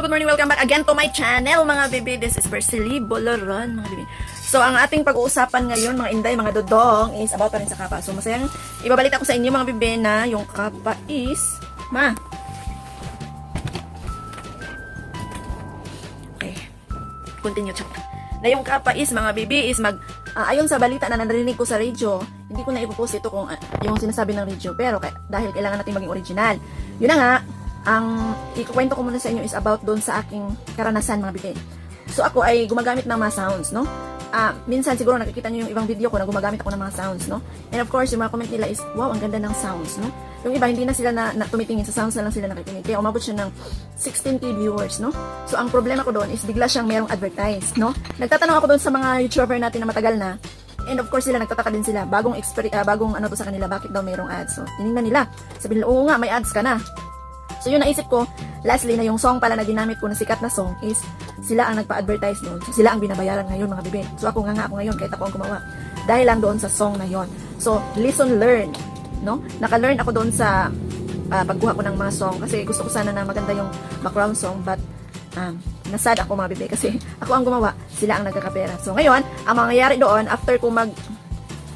Hello, good morning. Welcome back again to my channel, mga bibi. This is Persily Boloron, mga bibi. So, ang ating pag-uusapan ngayon, mga inday, mga dodong, is about pa rin sa kapa. So, masayang ibabalita ko sa inyo, mga bibi, na yung kapa is, ma, okay, continue, chat. Na yung kapa is, mga bibi, is mag, ah, ayon sa balita na narinig ko sa radio, hindi ko na ipopost ito kung ah, yung sinasabi ng radio, pero kaya, dahil kailangan natin maging original. Yun na nga, ang ikukwento ko muna sa inyo is about doon sa aking karanasan mga bibi. So ako ay gumagamit ng mga sounds, no? Ah, minsan siguro nakikita niyo yung ibang video ko na gumagamit ako ng mga sounds, no? And of course, yung mga comment nila is, wow, ang ganda ng sounds, no? Yung iba, hindi na sila na, na tumitingin sa sounds na lang sila nakikinig. Kaya umabot siya ng 16k viewers, no? So, ang problema ko doon is bigla siyang merong advertise, no? Nagtatanong ako doon sa mga YouTuber natin na matagal na, And of course sila nagtataka din sila, bagong ah, bagong ano to sa kanila, bakit daw mayroong ads. So, tiningnan nila. Sabi nila, oo nga, may ads ka na. So yun naisip ko, lastly na yung song pala na ginamit ko na sikat na song is sila ang nagpa-advertise doon. So, sila ang binabayaran ngayon mga bibig. So ako nga nga ako ngayon kahit ako ang gumawa. Dahil lang doon sa song na yon. So listen, learn. No? Naka-learn ako doon sa ah, pagkuha ko ng mga song kasi gusto ko sana na maganda yung background song but um, nasad ako mga bibig kasi ako ang gumawa, sila ang nagkakapera. So ngayon, ang mangyayari doon after ko mag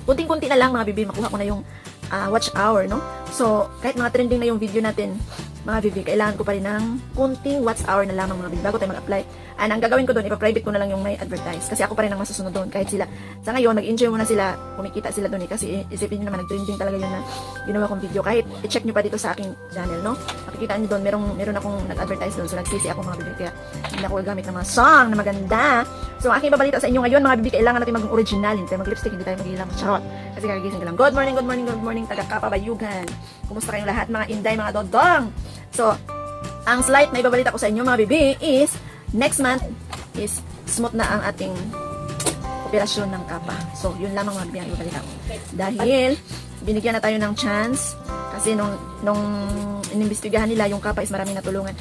kunting-kunti na lang mga bibi, makuha ko na yung ah, watch hour, no? So, kahit mga trending na yung video natin, mga bibi, kailangan ko pa rin ng kunting watch hour na lamang mga bibi bago tayo mag-apply. And ang gagawin ko doon, ipa-private ko na lang yung may advertise. Kasi ako pa rin ang masusunod doon. Kahit sila, sa ngayon, nag-enjoy muna sila, kumikita sila doon eh. Kasi isipin nyo naman, nag-trending talaga yun na ginawa kong video. Kahit i-check nyo pa dito sa aking channel, no? Makikita nyo doon, merong, meron akong nag-advertise doon. So, nagsisi ako mga bibi. Kaya, hindi ako gagamit ng mga song na maganda. So, ang aking babalita sa inyo ngayon, mga bibi, kailangan natin maging original. Hindi tayo mag-lipstick, hindi tayo mag-ilang charot. Kasi kakagising ka lang. Good morning, good morning, good morning, taga-kapabayugan. Kumusta kayong lahat, mga inday, mga dodong? So, ang slide na ibabalita ko sa inyo, mga bibi, is next month is smooth na ang ating operasyon ng kapa. So, yun lamang mga bibi ang ibabalita ko. Dahil, binigyan na tayo ng chance kasi nung, nung inimbestigahan nila yung kapa is maraming natulungan.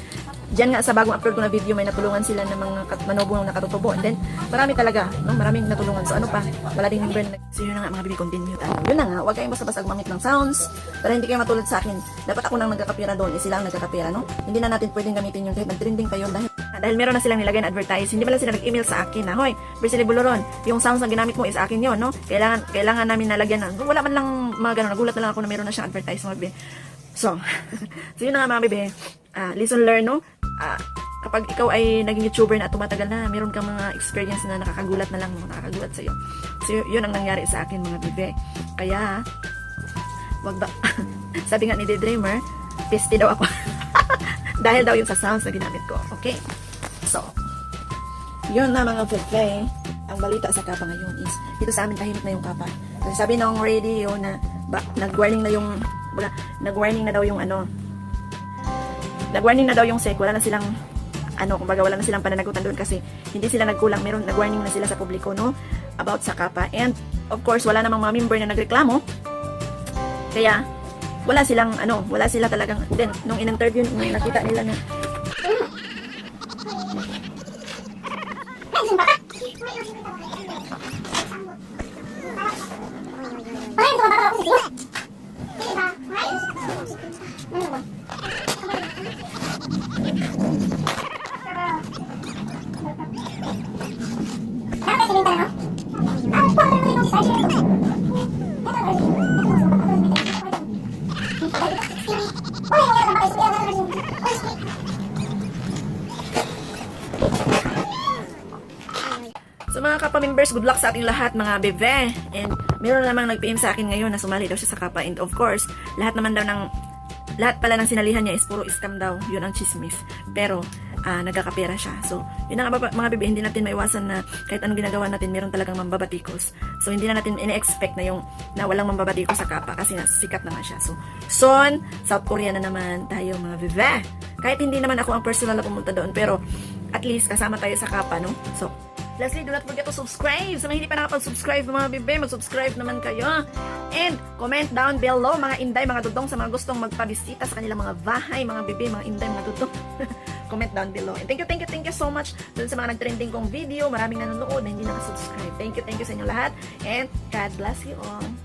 Diyan nga sa bagong upload ko na video, may natulungan sila ng mga manobong na nakatutubo. And then, marami talaga, no? maraming natulungan. So, ano pa? Wala ding na... So, yun na nga, mga bibi, continue tayo. Yun na nga, huwag kayong basta-basta gumamit ng sounds para hindi kayo matulad sa akin. Dapat ako nang nagkakapira doon, eh, sila ang nagkakapira, no? Hindi na natin pwedeng gamitin yun kahit nag-trending pa yun dahil dahil meron na silang nilagay na advertise, hindi pala sila nag-email sa akin na, hoy, Brisely Buloron, yung sounds na ginamit mo is akin yon no? Kailangan, kailangan namin nalagyan ng, wala man lang mga ganun, nagulat na lang ako na meron na siyang advertise, mga bebe. So, so yun na nga mga bebe, Ah, listen, learn, no? Ah, kapag ikaw ay naging YouTuber na at tumatagal na, meron kang mga experience na nakakagulat na lang, nakakagulat sa'yo. So, yun ang nangyari sa akin, mga bebe. Kaya, wag ba, sabi nga ni The Dreamer, piste daw ako. Dahil daw yung sa sounds na ginamit ko. Okay. So, yun na mga bebe. Ang balita sa kapa ngayon is, dito sa amin tahimik na yung kapa. Kasi sabi ng radio na, ba, nag-warning na yung, nag-warning na daw yung ano, nag-warning na daw yung SEC, wala na silang ano, kumbaga wala na silang pananagutan doon kasi hindi sila nagkulang, meron nag-warning na sila sa publiko, no? About sa kapa. And, of course, wala namang mga member na nagreklamo. Kaya, wala silang, ano, wala sila talagang, then, nung in-interview, nung nakita nila na, mga kapa members, good luck sa ating lahat mga bebe. And meron namang nag-PM sa akin ngayon na sumali daw siya sa kapa. And of course, lahat naman daw ng lahat pala ng sinalihan niya is puro scam daw. Yun ang chismis. Pero ah nagkakapera siya. So, yun ang mga, bebe, hindi natin maiwasan na kahit anong ginagawa natin, meron talagang mambabatikos. So, hindi na natin ine-expect na yung na walang mambabatikos sa kapa kasi sikat naman siya. So, son, South Korea na naman tayo mga bebe. Kahit hindi naman ako ang personal na pumunta doon, pero at least kasama tayo sa kapa, no? So, Lastly, do not forget to subscribe. Sa mga hindi pa nakapag-subscribe mga bebe, mag-subscribe naman kayo. And comment down below mga inday, mga dudong sa mga gustong magpabisita sa kanilang mga bahay, mga bebe, mga inday, mga dudong. comment down below. And thank you, thank you, thank you so much dun sa mga nag-trending kong video. Maraming nanonood na hindi nakasubscribe. Thank you, thank you sa inyo lahat. And God bless you all.